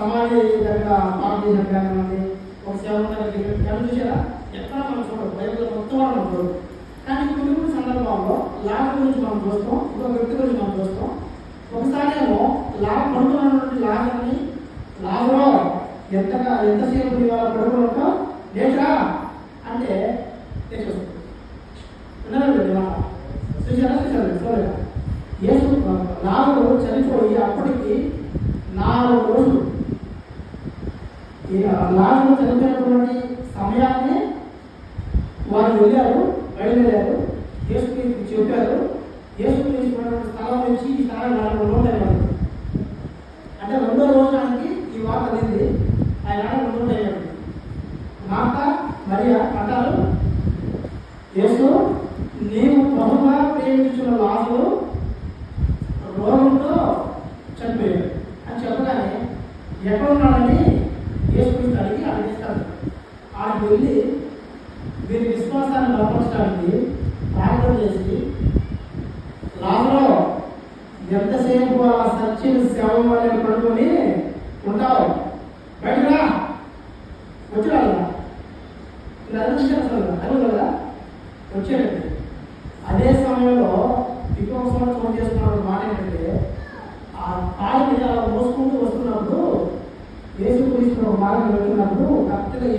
సమాధి దగ్గర పాపం చేసిన జ్ఞానం ఉంది ఒక సేవ ఎవరు చూసారా? ఎక్కడ మనం చూడదు బైబిల్ మొత్తం మనం చూడదు కానీ కొన్ని కొన్ని సందర్భాల్లో లాభ గురించి మనం చూస్తాం ఇంకొక వ్యక్తి గురించి మనం చూస్తాం. ఒకసారి ఏమో లాభ పడుతున్నటువంటి లాభాన్ని లాభంలో ఎంతగా ఎంతసేపు నీ వాళ్ళ పడుకున్నట్టు లేచరా అంటే లేచి వస్తుంది విన్నారండి మాట చూసారా? చూసారు? చూడలేదా? యేసు లాభుడు చనిపోయి అప్పటికి నాలుగు రోజులు లాస్ట్ లాభుడు చనిపోయినటువంటి సమయాన్ని వారు వెళ్ళారు బయలుదేరారు. యేసుక్రీస్తు చెప్పారు యేసు స్థలం నుంచి ఈ స్థలం నాలుగు రోజులు అయ్యారు అంటే రెండో రోజు ఆయనకి ఈ వార్త అనేది ఆయన రెండు రోజులు అయ్యాడు మాట మరియా అంటారు యేసు నీవు బహుగా ప్రేమించిన లాభుడు రోగంతో చనిపోయాడు అని చెప్పగానే ఎక్కడ ఉన్నాడని అక్కడికి వెళ్ళి వీరి విశ్వాసాన్ని బలపరచడానికి ప్రార్థన చేసి లాభలో ఎంతసేపు ఆ సచ్చిన శవం వల్ల పడుకొని ఉంటావు? బయటరా రా. అసలు కదా వచ్చేటట్టు అదే సమయంలో ఇంకొక ఫోన్ చేసుకున్న మాట ఏంటంటే ఆ పాలని అలా మోసుకుంటూ వస్తున్నప్పుడు యేసు గురించి ఒక మార్గం వెళ్తున్నప్పుడు కరెక్ట్గా